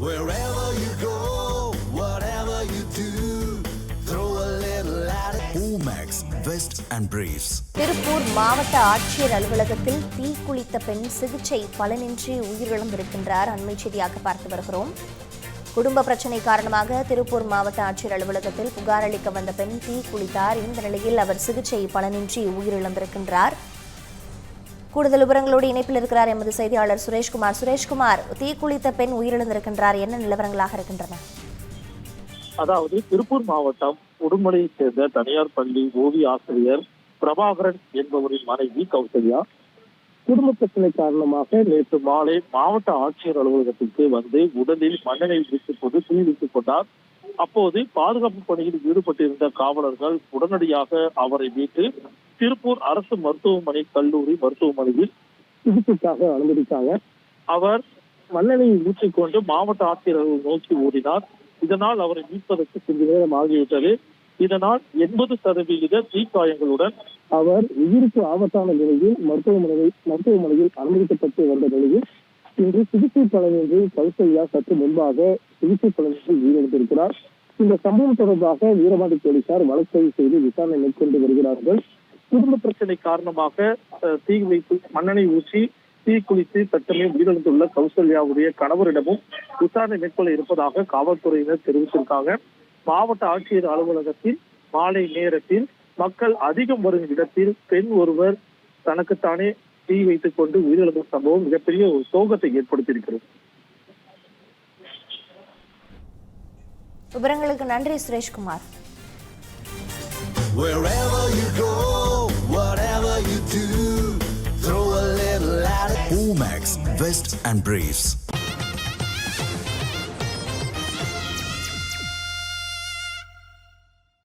Wherever you go, whatever you do, throw a little at it. Omax, Vest and Briefs. Tiruppur மாவட்ட ஆட்சியர் அலுவலகத்தில் தீக்குளித்த பெண் சிகிச்சை பலனின்றி உயிரிழந்திருக்கின்றார் அண்மை செய்தியாக பார்த்து வருகிறோம் குடும்ப பிரச்சனை காரணமாக திருப்பூர் மாவட்ட ஆட்சியர் அலுவலகத்தில் புகார் அளிக்க வந்த பெண் தீ குளித்தார் இந்த நிலையில் அவர் சிகிச்சை பலனின்றி உயிரிழந்திருக்கின்றார் கூடுதல் விவரங்களோடு இணைப்பில் இருக்கிறார் எமது செய்தியாளர் சுரேஷ்குமார். சுரேஷ்குமார் தீக்குளித்த பெண் உயிரிழந்திருக்கின்றார். என்ன நிலவரங்களாக இருக்கின்றன? அதாவது திருப்பூர் மாவட்டம் உடுமலையை சேர்ந்த தனியார் பள்ளி ஓவிய ஆசிரியர் பிரபாகரன் என்பவரின் மனைவி கௌசல்யா குடும்ப பிரச்சனை காரணமாக நேற்று மாலை மாவட்ட ஆட்சியர் அலுவலகத்திற்கு வந்து உடலில் மண்ணெண்ணெய் வீசிக் கொண்டு தீ கொண்டார். அப்போது பாதுகாப்பு பணியில் ஈடுபட்டிருந்த காவலர்கள் உடனடியாக அவரை மீட்டு திருப்பூர் அரசு மருத்துவமனை கல்லூரி மருத்துவமனையில் சிகிச்சைக்காக அனுமதித்தாங்க அவர் மண்ணெண்ணெயை ஊற்றிக்கொண்டு மாவட்ட ஆட்சியர் அலுவலகம் நோக்கி ஓடினார். இதனால் அவரை மீட்பதற்கு சிறிது நேரம் ஆகிவிட்டது. இதனால் எண்பது சதவிகித தீக்காயங்களுடன் அவர் உயிருக்கு ஆபத்தான நிலையில் மருத்துவமனையில் மருத்துவமனையில் அனுமதிக்கப்பட்டு வந்த நிலையில் இன்று சிகிச்சை பலனின்றி கௌசல்யா சற்று முன்பாக சிகிச்சை பலனின்றி உயிரிழந்திருக்கிறார். இந்த சம்பவம் தொடர்பாக வீரபாண்டி போலீசார் வழக்கு செய்து விசாரணை மேற்கொண்டு வருகிறார்கள். குடும்ப பிரச்சனை காரணமாக தீ வைத்து மண்ணெண்ணெய் ஊற்றி தீ குளித்து தட்டமே உயிரிழந்துள்ள கௌசல்யாவுடைய கணவரிடமும் விசாரணை மேற்கொள்ள இருப்பதாக காவல்துறையினர் தெரிவித்திருக்காங்க. மாவட்ட ஆட்சியர் அலுவலகத்தில் மாலை நேரத்தில் மக்கள் அதிகம் வரும் இடத்தில் பெண் ஒருவர் தனக்குத்தானே தீ வைத்துக் கொண்டு உயிரிழந்த சம்பவம் மிகப்பெரிய ஒரு சோகத்தை ஏற்படுத்தியிருக்கிறது. விவரங்களுக்கு நன்றி Sureshkumar. Wherever you go, bags, and briefs.